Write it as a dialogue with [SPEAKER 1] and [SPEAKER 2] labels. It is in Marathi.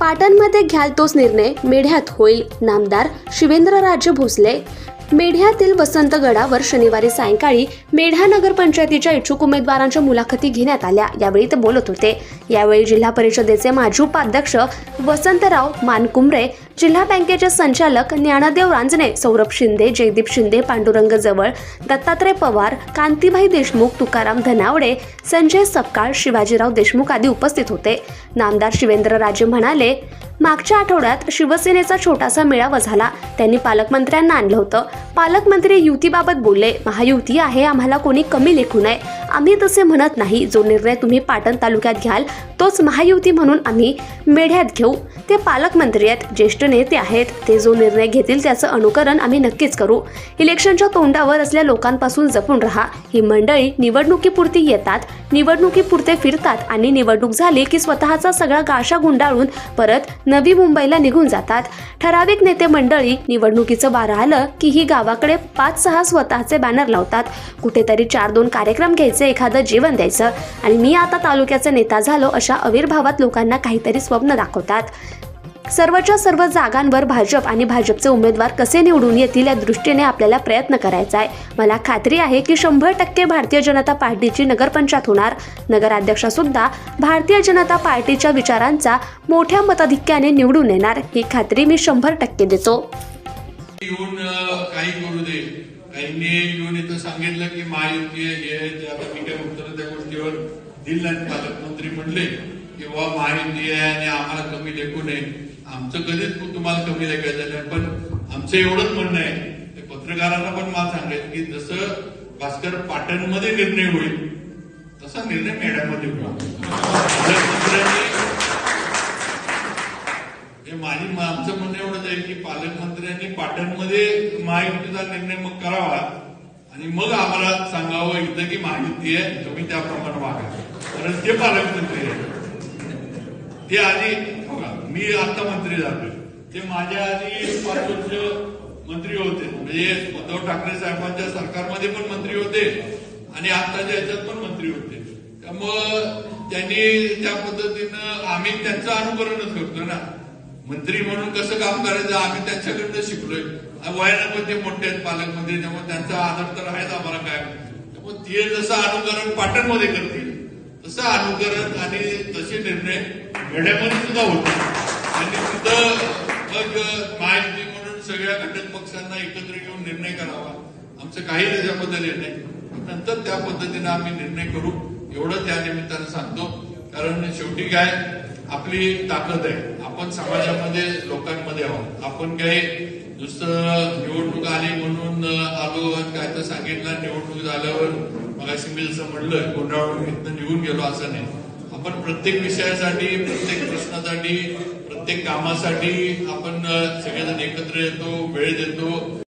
[SPEAKER 1] पाटणमध्ये घ्याल तोच निर्णय मेढ्यात होईल नामदार शिवेंद्रराजे भोसले. मेढ्यातील वसंतगडावर शनिवारी सायंकाळी मेढा नगरपंचायतीच्या इच्छुक उमेदवारांच्या मुलाखती घेण्यात आल्या. यावेळी ते बोलत होते. यावेळी जिल्हा परिषदेचे माजी उपाध्यक्ष वसंतराव मानकुंबरे जिल्हा बँकेचे संचालक ज्ञानदेव रांजणे सौरभ शिंदे जयदीप शिंदे पांडुरंग जवळ दत्तात्रय पवार कांतीभाई देशमुख तुकाराम धनावडे संजय सपकाळ शिवाजीराव देशमुख आदी उपस्थित होते. नामदार शिवेंद्रराजे म्हणाले मागच्या आठवड्यात शिवसेनेचा छोटासा मेळावा झाला. त्यांनी पालकमंत्र्यांना आणलं होतं. पालकमंत्री युतीबाबत बोलले महायुती आहे आम्हाला कोणी कमी लेखू नये. आम्ही तसे म्हणत नाही. जो निर्णय तुम्ही पाटण तालुक्यात घ्याल तोच महायुती म्हणून आम्ही मेढ्यात घेऊ. ते पालकमंत्री आहेत ज्येष्ठ नेते आहेत. ते जो निर्णय घेतील त्याचं अनुकरण आम्ही नक्कीच करू. इलेक्शनच्या तोंडावर असल्या लोकांपासून जपून राहा. ही मंडळी निवडणुकीपुरती येतात निवडणुकीपुरते फिरतात आणि निवडणूक झाली की स्वतःचा सगळा गाशा गुंडाळून परत नवी मुंबईला निघून जातात. ठराविक नेते मंडळी निवडणुकीचं वारं आलं की ही गावाकडे पाच सहा स्वतःचे बॅनर लावतात. कुठेतरी चार दोन कार्यक्रम घ्यायचे एखादं जेवण द्यायचं. आणि मी आता तालुक्याचा नेता झालो अशा अविर्भावात लोकांना काहीतरी स्वप्न दाखवतात. सर्वच्या सर्व जागांवर भाजप आणि भाजपचे उमेदवार कसे निवडून येतील या दृष्टीने आपल्याला प्रयत्न करायचा आहे. मला खात्री आहे की शंभर टक्के भारतीय जनता पार्टीची नगरपंचायत होणार. नगराध्यक्षसुद्धा भारतीय जनता पार्टीच्या विचारांचा मोठ्या मताधिक्याने निवडून येणार. ही खात्री मी शंभर टक्के देतो.
[SPEAKER 2] येऊन काही करू दे. काहींनी येऊन इथं सांगितलं की महायुती हे आता मी काय उत्तर त्या गोष्टीवर दिलं पालकमंत्री म्हणले. किंवा वा महायुती आहे आणि आम्हाला कमी लेखू नये. आमचं कधीच तुम्हाला कमी लेखायचं नाही पण आमचं एवढंच म्हणणं आहे. ते पत्रकारांना पण मला सांगायचं की जसं भास्कर पाटणमध्ये निर्णय होईल तसा निर्णय मेढ्यामध्ये होईल. माझी आमचं म्हणणं एवढंच आहे की पालकमंत्र्यांनी पाटणमध्ये महायुतीचा निर्णय मग करावा आणि मग आम्हाला सांगावं इथं की महायुती आहे तुम्ही त्याप्रमाणे वागा. कारण ते पालकमंत्री आहे ते आधी मी आता मंत्री झालो ते माझ्या आधी पाच वर्ष मंत्री होते. म्हणजे उद्धव ठाकरे साहेबांच्या सरकारमध्ये पण मंत्री होते आणि आताच्या याच्यात पण मंत्री होते. त्यामुळं त्यांनी त्या पद्धतीनं आम्ही त्यांचं अनुकरणच करतो ना. मंत्री म्हणून कसं काम करायचं आम्ही त्यांच्याकडनं शिकलोय. वयानं पण ते मोठे आहेत पालकमंत्री त्यामुळे त्यांचा आदर तर आहेच आम्हाला काय. त्यामुळे ते जसं अनुकरण पाटणमध्ये करतील तसं अनुकरण आणि तसे निर्णय मेढ्यामध्ये सुद्धा होते. आणि तिथं मग महायुती म्हणून सगळ्या घटक पक्षांना एकत्र घेऊन निर्णय करावा. आमचं काही त्याच्याबद्दल नाही नंतर त्या पद्धतीने आम्ही निर्णय करू. एवढं त्या निमित्तानं सांगतो. कारण शेवटी काय आपली ताकद आहे. आपण समाजामध्ये लोकांमध्ये आहोत. आपण काही नुसतं निवडणूक आली म्हणून आलो काय तर सांगितलं निवडणूक झाल्यावर मला सिमिलचं जसं म्हणलं गोंधळून इथनं निघून गेलो असं नाही. आपण प्रत्येक विषयासाठी प्रत्येक प्रश्नासाठी प्रत्येक कामासाठी आपण सगळेजण एकत्र येतो वेळ देतो.